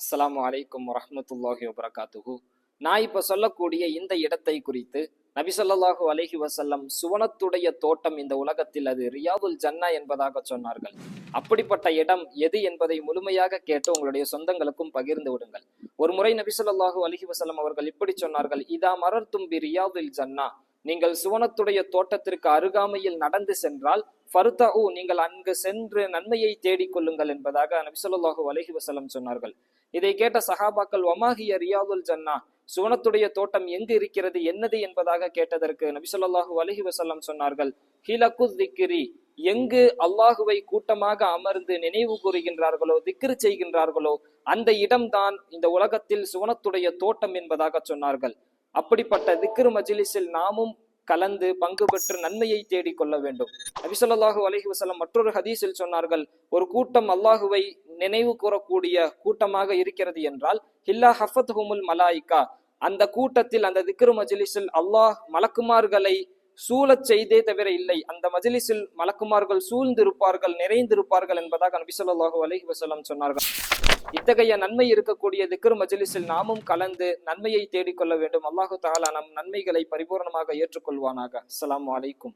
அஸ்லாம் வலைக்கம் வரமத்துல்லாஹி வபரகாத்துஹு. நான் இப்போ சொல்லக்கூடிய இந்த இடத்தை குறித்து நபிசல்லாஹு அலஹி வசல்லம் சுவனத்துடைய தோட்டம் இந்த உலகத்தில் அது ரியாதுல் ஜன்னா என்பதாக சொன்னார்கள். அப்படிப்பட்ட இடம் எது என்பதை முழுமையாக கேட்டு உங்களுடைய சொந்தங்களுக்கும் பகிர்ந்து விடுங்கள். ஒரு முறை நபிசல்லாஹு அலஹி வசல்லம் அவர்கள் இப்படி சொன்னார்கள் இதா மரர் தும்பி ரியாதுல் ஜன்னா. நீங்கள் சுவனத்துடைய தோட்டத்திற்கு அருகாமையில் நடந்து சென்றால் ஃபர்தஹு நீங்கள் அங்கு சென்று நன்மையை தேடிக்கொள்ளுங்கள் என்பதாக நபி அலஹி வசலம் சொன்னார்கள். இதை கேட்ட சஹாபாக்கள் ஒமாகிய ரியாதுல் ஜன்னா? சுவனத்துடைய தோட்டம் எங்கு இருக்கிறது? என்னது? என்பதாக கேட்டதற்கு நபி அலஹி அலைஹி சொன்னார்கள் ஹிலகு திக்ரி எங்கு அல்லாஹுவை கூட்டமாக அமர்ந்து நினைவு கூறுகின்றார்களோ திக்ரு செய்கின்றார்களோ அந்த இடம்தான் இந்த உலகத்தில் சுவனத்துடைய தோட்டம் என்பதாக சொன்னார்கள். அப்படிப்பட்ட திக்ரு மஜிலிஸில் நாமும் கலந்து பங்கு பெற்று நன்மையை தேடிக் கொள்ள வேண்டும். நபி அலஹி வசலம் மற்றொரு ஹதீஸில் சொன்னார்கள் ஒரு கூட்டம் அல்லாஹுவை நினைவு கூறக்கூடிய கூட்டமாக இருக்கிறது என்றால் ஹில்லா ஹஃபத்ஹுமுல் மலாய்கா அந்த கூட்டத்தில் அந்த திக்ரு மஜிலிஸில் அல்லாஹ் மலக்குமார்களை சூழச் செய்தே தவிர இல்லை. அந்த மஜிலிஸில் மலக்குமார்கள் சூழ்ந்திருப்பார்கள் நிறைந்திருப்பார்கள் என்பதாக நபி ஸல்லல்லாஹு அலைஹி சொன்னார்கள். இத்தகைய நன்மை இருக்கக்கூடிய திக்ரு மஜிலிஸில் நாமும் கலந்து நன்மையை தேடிக்கொள்ள வேண்டும். அல்லாஹு தாலா நம் நன்மைகளை பரிபூர்ணமாக ஏற்றுக்கொள்வானாக. அஸ்லாம் வலைக்கும்